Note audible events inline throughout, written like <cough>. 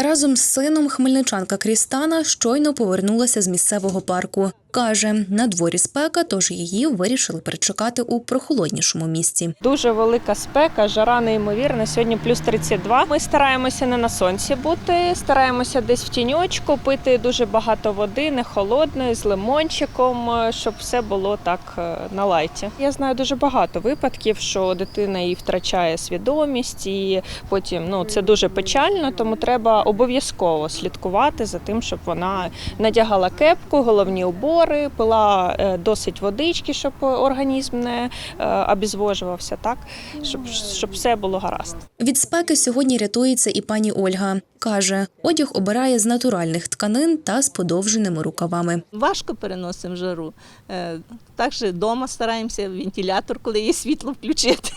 Разом з сином хмельничанка Крістана щойно повернулася з місцевого парку. Каже, на дворі спека, тож її вирішили перечекати у прохолоднішому місці. Дуже велика спека, жара неймовірна. Сьогодні плюс 32. Ми стараємося не на сонці бути, стараємося десь в тіньочку, пити дуже багато води, не холодної, з лимончиком, е, щоб все було так е, на лайті. Я знаю дуже багато випадків, що дитина і втрачає свідомість, і потім ну це дуже печально, тому треба обов'язково слідкувати за тим, щоб вона надягала кепку, головні убори, пила е, досить водички, щоб організм не е, обезвожувався, так щоб, щоб все було гаразд. Від спеки сьогодні рятується і пані Ольга. Каже, одяг обирає з натуральних тканин та з подовженими рукавами. Важко переносимо жару. Е, Також вдома стараємося вентилятор, коли є світло, включити,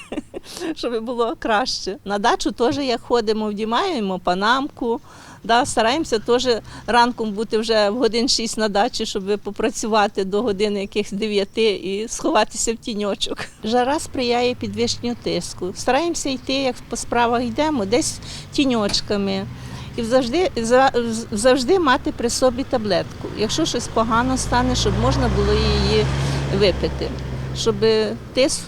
<laughs> щоб було краще. На дачу теж як ходимо, вдіваємо панамку. Да, стараємося теж ранком бути вже в годин 6 на дачі, щоб попрацювати до години якихось 9 і сховатися в тіньочок. Жара сприяє підвищенню тиску. Стараємося йти, як по справах йдемо, десь тіньочками. І завжди, завжди мати при собі таблетку. Якщо щось погано стане, щоб можна було її випити, щоб тиск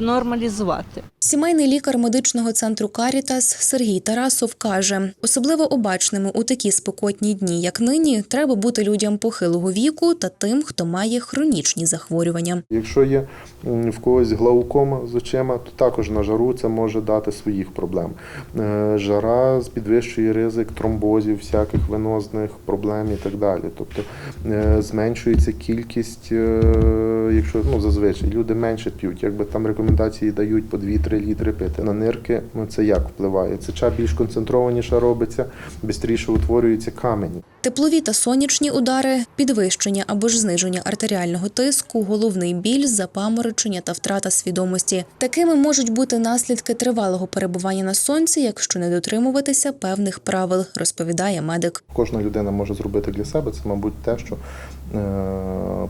нормалізувати. Сімейний лікар медичного центру Карітас Сергій Тарасов каже, особливо обачними у такі спекотні дні, як нині, треба бути людям похилого віку та тим, хто має хронічні захворювання. Якщо є в когось глаукома з очима, то також на жару це може дати своїх проблем. Е, Жара підвищує ризик тромбозів, всяких венозних проблем і так далі. Тобто е, зменшується кількість, е, якщо ну зазвичай люди менше п'ють, якби там рекомендації дають по 2-3 літри пити. На нирки ну, це як впливає? Це ча більш концентрованіше робиться, швидше утворюються камені. Теплові та сонячні удари, підвищення або ж зниження артеріального тиску, головний біль, запаморочення та втрата свідомості. Такими можуть бути наслідки тривалого перебування на сонці, якщо не дотримуватися певних правил, розповідає медик. Кожна людина може зробити для себе це, мабуть, те, що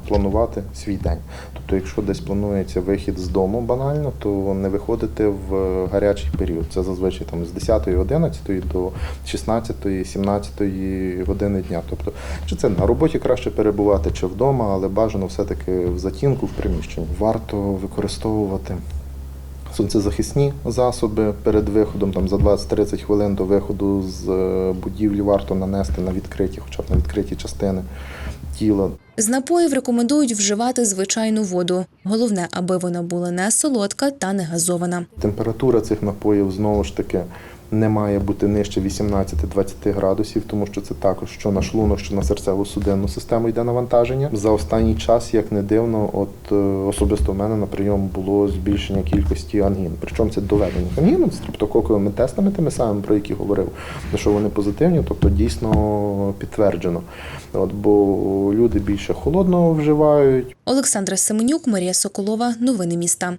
планувати свій день. Тобто, якщо десь планується вихід з дому банально, то не виходити в гарячий період. Це зазвичай там з 10 11 до 16 17 години дня. Тобто, чи це на роботі краще перебувати, чи вдома, але бажано все-таки в затінку, в приміщенні. Варто використовувати сонцезахисні засоби перед виходом, там за 20-30 хвилин до виходу з е, будівлі варто нанести на відкриті, хоча б на відкриті частини тіла. З напоїв рекомендують вживати звичайну воду. Головне, аби вона була не солодка та не газована. Температура цих напоїв знову ж таки не має бути нижче 18-20 градусів, тому що це також що на шлунок, що на серцево-судинну систему йде навантаження. За останній час, як не дивно, от е, особисто в мене на прийом було збільшення кількості ангін. Причому це доведені ангін з стрептококовими тестами, тими самими, про які говорив, що вони позитивні, тобто дійсно підтверджено. От, бо люди більше холодного вживають, Олександра Семенюк, Марія Соколова. Новини міста.